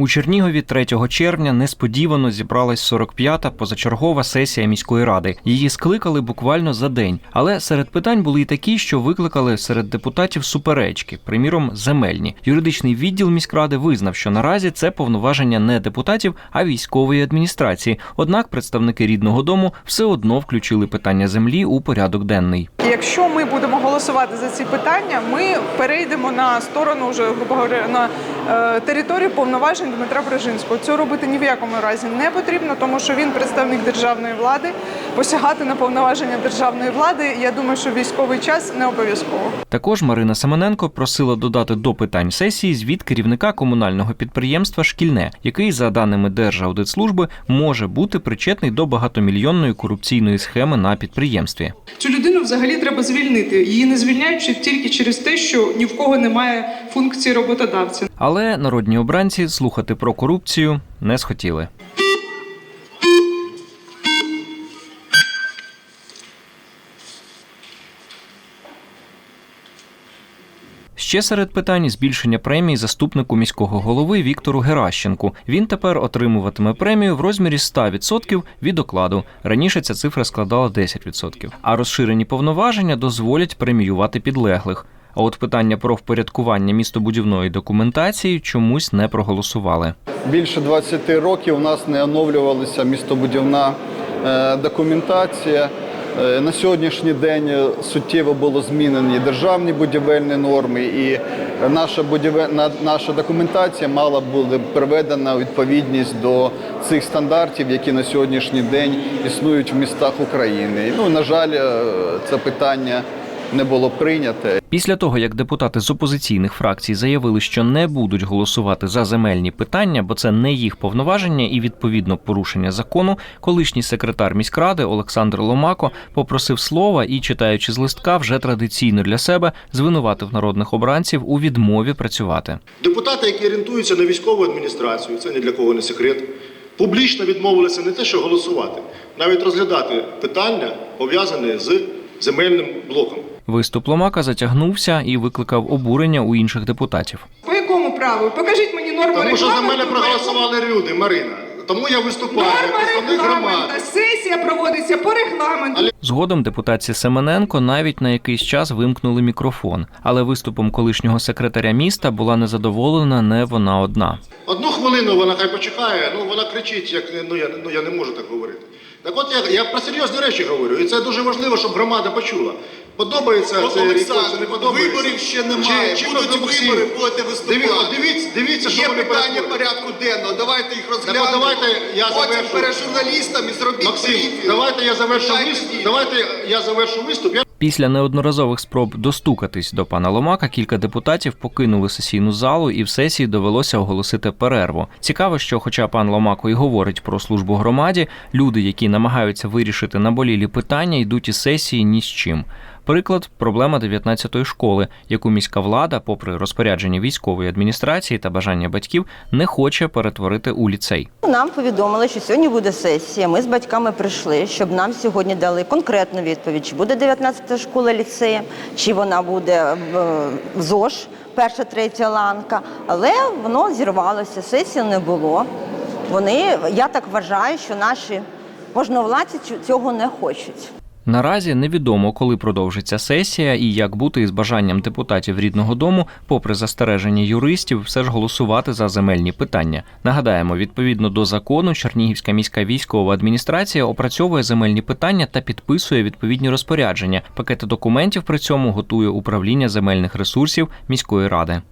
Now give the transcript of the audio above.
У Чернігові 3 червня несподівано зібралась 45-та позачергова сесія міської ради. Її скликали буквально за день. Але серед питань були й такі, що викликали серед депутатів суперечки, приміром, земельні. Юридичний відділ міськради визнав, що наразі це повноваження не депутатів, а військової адміністрації. Однак представники рідного дому все одно включили питання землі у порядок денний. Якщо ми будемо голосувати за ці питання, ми перейдемо на сторону вже грубо говоря на е, територію повноважень Дмитра Брежинського. Цього робити ні в якому разі не потрібно, тому що він представник державної влади. Посягати на повноваження державної влади. Я думаю, що військовий час не обов'язково. Також Марина Семененко просила додати до питань сесії звіт керівника комунального підприємства Шкільне, який, за даними Держаудитслужби, може бути причетний до багатомільйонної корупційної схеми на підприємстві. Цю людину взагалі треба звільнити. Її не звільняють тільки через те, що ні в кого немає функції роботодавця. Але народні обранці слухати про корупцію не схотіли. Ще серед питань збільшення премії заступнику міського голови Віктору Геращенку. Він тепер отримуватиме премію в розмірі 100% від окладу. Раніше ця цифра складала 10%. А розширені повноваження дозволять преміювати підлеглих. А от питання про впорядкування містобудівної документації чомусь не проголосували. Більше 20 років у нас не оновлювалася містобудівна е, документація. Е, На сьогоднішній день е, суттєво було змінені державні будівельні норми, і наша будівельна наша документація мала бути приведена у відповідність до цих стандартів, які на сьогоднішній день існують в містах України. Ну, на жаль, е, це питання не було прийняте. Після того, як депутати з опозиційних фракцій заявили, що не будуть голосувати за земельні питання, бо це не їх повноваження і відповідно порушення закону, колишній секретар міськради Олександр Ломако попросив слова і, читаючи з листка, вже традиційно для себе звинуватив народних обранців у відмові працювати. Депутати, які орієнтуються на військову адміністрацію, це ні для кого не секрет, публічно відмовилися не те, що голосувати, навіть розглядати питання, пов'язане з земельним блоком. Виступ Ломака затягнувся і викликав обурення у інших депутатів. По якому праву? Покажіть мені норму Тому що за мене проголосували люди, Марина. Тому я виступаю Норма представник громади. регламента. Сесія проводиться по регламенту. Згодом депутатці Семененко навіть на якийсь час вимкнули мікрофон, але виступом колишнього секретаря міста була незадоволена не вона одна. Одну хвилину вона хай почекає, ну вона кричить, як ну я, ну, я не можу так говорити. Так от я, я про серйозні речі говорю, і це дуже важливо, щоб громада почула. Подобається це Олександр, чи не подобається. виборів ще немає. Чи, Будуть вибори, будете виступати. Дивіться, дивіться, дивіться що Є вони питання перетворюють. порядку денного. Давайте їх розглянемо. от давайте я Потім завершу. перед журналістами зробіть Максим, брифінг. давайте я завершу Дайте виступ. Давайте я завершу виступ. Я Після неодноразових спроб достукатись до пана Ломака, кілька депутатів покинули сесійну залу, і в сесії довелося оголосити перерву. Цікаво, що, хоча пан Ломако і говорить про службу громаді, люди, які намагаються вирішити наболілі питання, йдуть із сесії ні з чим. Приклад проблема 19-ї школи, яку міська влада, попри розпорядження військової адміністрації та бажання батьків, не хоче перетворити у ліцей. Нам повідомили, що сьогодні буде сесія. Ми з батьками прийшли, щоб нам сьогодні дали конкретну відповідь, чи буде 19-та школа ліцеєм, чи вона буде в в ЗОЖ, перша, третя ланка. Але воно зірвалося, сесії не було. Вони, я так вважаю, що наші можновладці цього не хочуть. Наразі невідомо, коли продовжиться сесія і як бути із бажанням депутатів рідного дому, попри застереження юристів, все ж голосувати за земельні питання. Нагадаємо, відповідно до закону, Чернігівська міська військова адміністрація опрацьовує земельні питання та підписує відповідні розпорядження. Пакети документів при цьому готує управління земельних ресурсів міської ради.